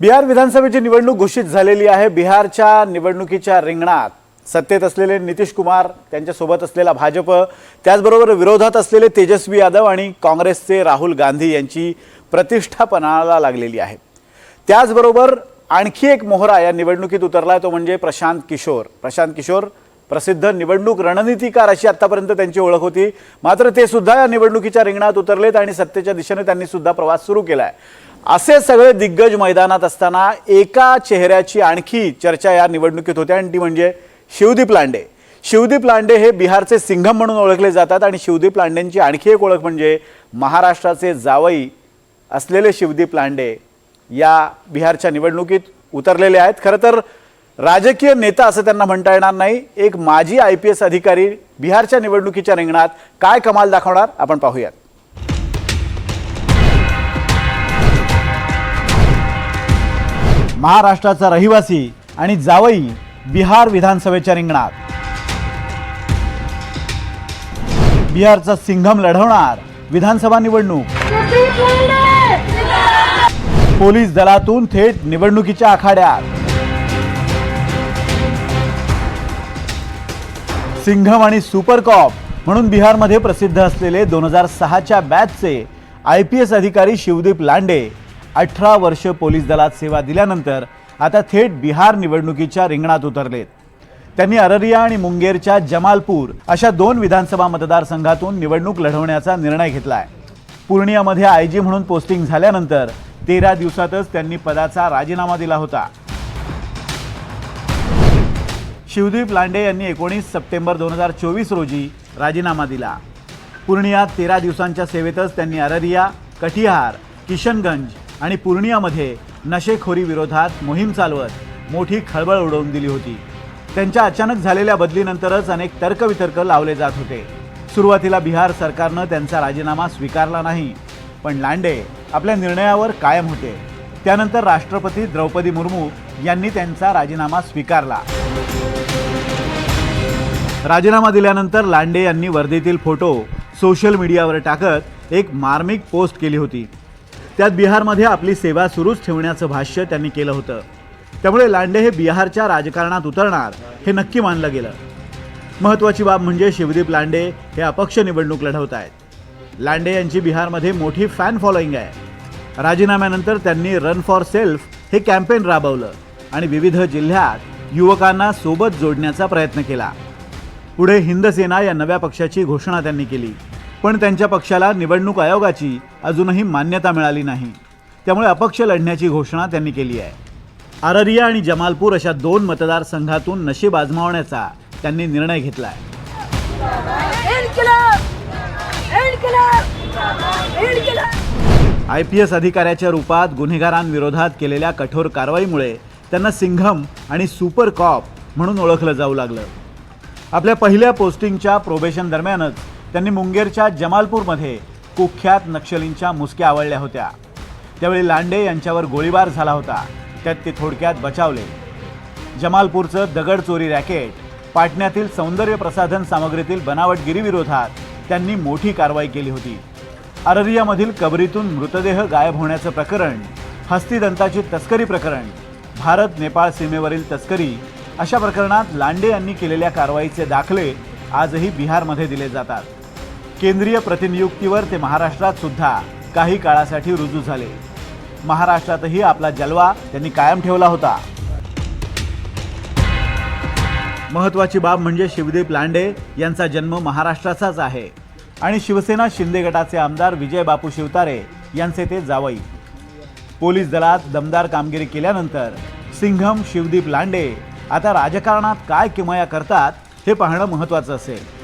बिहार विधानसभेची निवडणूक घोषित झालेली आहे. बिहारच्या निवडणुकीच्या रिंगणात सत्तेत असलेले नितीश कुमार त्यांच्यासोबत असलेला भाजप त्याचबरोबर विरोधात असलेले तेजस्वी यादव आणि काँग्रेसचे राहुल गांधी यांची प्रतिष्ठापणाला लागलेली आहे. त्याचबरोबर आणखी एक मोहरा या निवडणुकीत उतरला तो म्हणजे प्रशांत किशोर. प्रशांत किशोर प्रसिद्ध निवडणूक रणनीतीकार अशी आतापर्यंत त्यांची ओळख होती. मात्र ते सुद्धा या निवडणुकीच्या रिंगणात उतरलेत आणि सत्तेच्या दिशेने त्यांनी सुद्धा प्रवास सुरू केला आहे असे सगळे दिग्गज मैदानात असताना एका चेहऱ्याची आणखी चर्चा या निवडणुकीत होते. आणि ती म्हणजे शिवदीप लांडे. शिवदीप लांडे हे बिहारचे सिंघम म्हणून ओळखले जातात आणि शिवदीप लांडेंची आणखी एक ओळख म्हणजे महाराष्ट्राचे जावई असलेले शिवदीप लांडे या बिहारच्या निवडणुकीत उतरलेले आहेत. खरं तर राजकीय नेता असं त्यांना म्हणता येणार नाही. एक माजी आय पी एस अधिकारी बिहारच्या निवडणुकीच्या रिंगणात काय कमाल दाखवणार आपण पाहूयात. महाराष्ट्राचा रहिवासी आणि जावई बिहार विधानसभेच्या रिंगणात. बिहारचा सिंघम लढवणार विधानसभा निवडणूक. पोलीस दलातून थेट निवडणुकीच्या आखाड्यात. सिंघम आणि सुपर कॉप म्हणून बिहारमध्ये प्रसिद्ध असलेले दोन हजार सहाच्या बॅचचे आय पी एस अधिकारी शिवदीप लांडे अठरा वर्ष पोलीस दलात सेवा दिल्यानंतर आता थेट बिहार निवडणुकीच्या रिंगणात उतरलेत. त्यांनी अररिया आणि मुंगेरच्या जमालपूर अशा दोन विधानसभा मतदारसंघातून निवडणूक लढवण्याचा निर्णय घेतला आहे पूर्णियामध्ये आय जी म्हणून पोस्टिंग झाल्यानंतर तेरा दिवसातच त्यांनी पदाचा राजीनामा दिला होता. शिवदीप लांडे यांनी एकोणीस सप्टेंबर दोन हजार चोवीस रोजी राजीनामा दिला. पूर्णियात तेरा दिवसांच्या सेवेतच त्यांनी अररिया कटिहार किशनगंज आणि पूर्णियामध्ये नशेखोरी विरोधात मोहीम चालवत मोठी खळबळ उडवून दिली होती. त्यांच्या अचानक झालेल्या बदलीनंतरच अनेक तर्कवितर्क लावले जात होते. सुरुवातीला बिहार सरकारनं त्यांचा राजीनामा स्वीकारला नाही पण लांडे आपल्या निर्णयावर कायम होते. त्यानंतर राष्ट्रपती द्रौपदी मुर्मू यांनी त्यांचा राजीनामा स्वीकारला. राजीनामा दिल्यानंतर लांडे यांनी वर्दीतील फोटो सोशल मीडियावर टाकत एक मार्मिक पोस्ट केली होती. त्यात बिहारमध्ये आपली सेवा सुरूच ठेवण्याचं भाष्य त्यांनी केलं होतं. त्यामुळे लांडे हे बिहारच्या राजकारणात उतरणार हे नक्की मानलं गेलं. महत्त्वाची बाब म्हणजे शिवदीप लांडे हे अपक्ष निवडणूक लढवत आहेत. लांडे यांची बिहारमध्ये मोठी फॅन फॉलोईंग आहे. राजीनाम्यानंतर त्यांनी रन फॉर सेल्फ हे कॅम्पेन राबवलं आणि विविध जिल्ह्यात युवकांना सोबत जोडण्याचा प्रयत्न केला. पुढे हिंदसेना या नव्या पक्षाची घोषणा त्यांनी केली. पण त्यांच्या पक्षाला निवडणूक आयोगाची अजूनही मान्यता मिळाली नाही. त्यामुळे अपक्ष लढण्याची घोषणा त्यांनी केली आहे. अररिया आणि जमालपूर अशा दोन मतदारसंघातून नशीब आजमावण्याचा त्यांनी निर्णय घेतला आहे आय पी एस अधिकाऱ्याच्या रूपात गुन्हेगारांविरोधात केलेल्या कठोर कारवाईमुळे त्यांना सिंघम आणि सुपर कॉप म्हणून ओळखलं जाऊ लागलं. आपल्या पहिल्या पोस्टिंगच्या प्रोबेशन दरम्यानच त्यांनी मुंगेरच्या जमालपूरमध्ये कुख्यात नक्षलींच्या मुसक्या आवळल्या होत्या. त्यावेळी लांडे यांच्यावर गोळीबार झाला होता. त्यात ते थोडक्यात बचावले. जमालपूरचं दगड चोरी रॅकेट पाटण्यातील सौंदर्य प्रसाधन सामग्रीतील बनावटगिरीविरोधात त्यांनी मोठी कारवाई केली होती. अररियामधील कबरीतून मृतदेह गायब होण्याचं प्रकरण हस्तिदंताची तस्करी प्रकरण भारत नेपाळ सीमेवरील तस्करी अशा प्रकरणात लांडे यांनी केलेल्या कारवाईचे दाखले आजही बिहारमध्ये दिले जातात. केंद्रीय प्रतिनियुक्तीवर ते महाराष्ट्रात सुद्धा काही काळासाठी रुजू झाले. महाराष्ट्रातही आपला जलवा त्यांनी कायम ठेवला होता. महत्वाची बाब म्हणजे शिवदीप लांडे यांचा जन्म महाराष्ट्राचाच आहे. आणि शिवसेना शिंदे गटाचे आमदार विजय बापू शिवतारे यांचे ते जावई. पोलीस दलात दमदार कामगिरी केल्यानंतर सिंघम शिवदीप लांडे आता राजकारणात काय किमया करतात हे पाहणं महत्त्वाचं असेल.